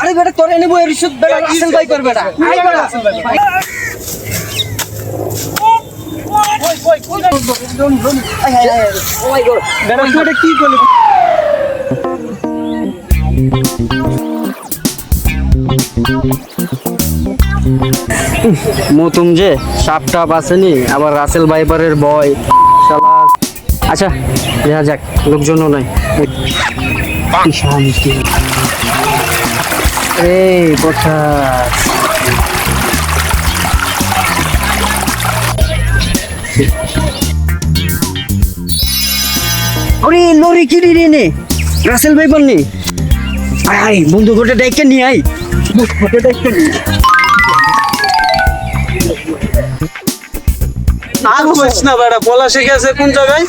আরে বেটা তোরে নেব এর সুদ বেটা রাসেল ভাই কর বেটা। আই বেটা কি করলি মতুম যে সাপ টাপ আসেনি আবার রাসেল বাইপারের বয়। শালা আচ্ছা দেখা যাক লোকজনও নাই। এই কথা ওরে, লরি কিনি রে নে। রাসেল ভাইপার নি আয় আয়, বন্ধু গোটা ডাইকে নিয়ে আয়। গোটা ডাইকে নিয়ে আর কইস না বেটা পলাশে গেছে কোন জায়গায়?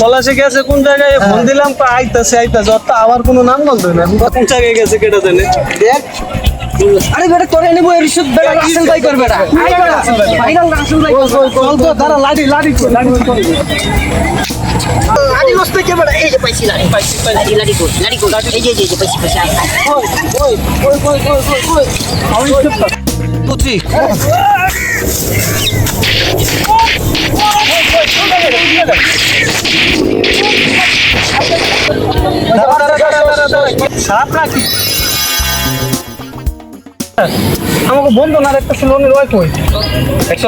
পলাশে গেছে কোন জায়গায় ফোন দিলাম তো আইতাছে আইতাছে ওর তো আবার কোনো নাম গন্ধ না এখন কোন জায়গায় গেছে কেটে জানে দেখ আরে বেটা তোরে নেব এর সুদ বেটা রাসেল ভাই কর বেটা আই বেটা ফাইনাল রাসেল ভাই কর চল তো দাঁড়া লাড়ি লাড়ি কর, লাড়ি কর। আদি লস্তে কে বেটা এই যে পাইছি লাড়ি পাইছি লাড়ি লাড়ি কর লাড়ি কর এই যে এই যে, পাইছি পাইছি আই আই ওই ওই ওই ওই ওই ওই আমি চেষ্টা সাপ নাকি? আমাকে বন্ধু না একটা লোনের ওই কই? দেখছ?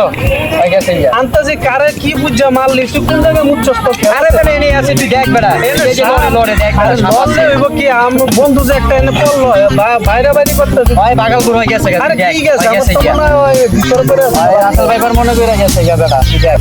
গেছে আন্তাজি কারে কি বুঝা মারলি তুই কোন জায়গায় মুচ্ছস তো? আরে বেটা এনে আছে তুই দেখ বেটা। এই যে লড়ে লড়ে দেখ বেটা সাপ হইব কি? আমার বন্ধু যে একটা এনে পড়ল বাইরে বাইরে করতেছে। ভাই বাগালপুর হয়ে গেছে আরে আছে গেছে তো। মনে হয় ওই করে ভাই রাসেল ভাইপার মনে করে গেছে ইয়া বেটা দেখ।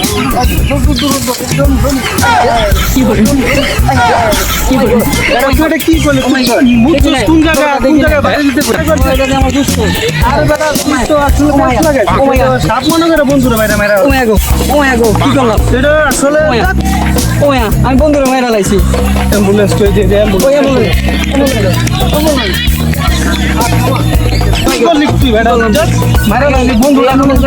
বন্ধুরে বাইরে মারা ওয়া গো ওয়া গো কি করলাম এটা আসলে ওয়া আমি বন্ধুরে মাইরা লাইছি অ্যাম্বুলেন্স তো অ্যাম্বুলেন্স তুই বেটা মারা লাগলি বন্ধু অ্যাম্বুলেন্স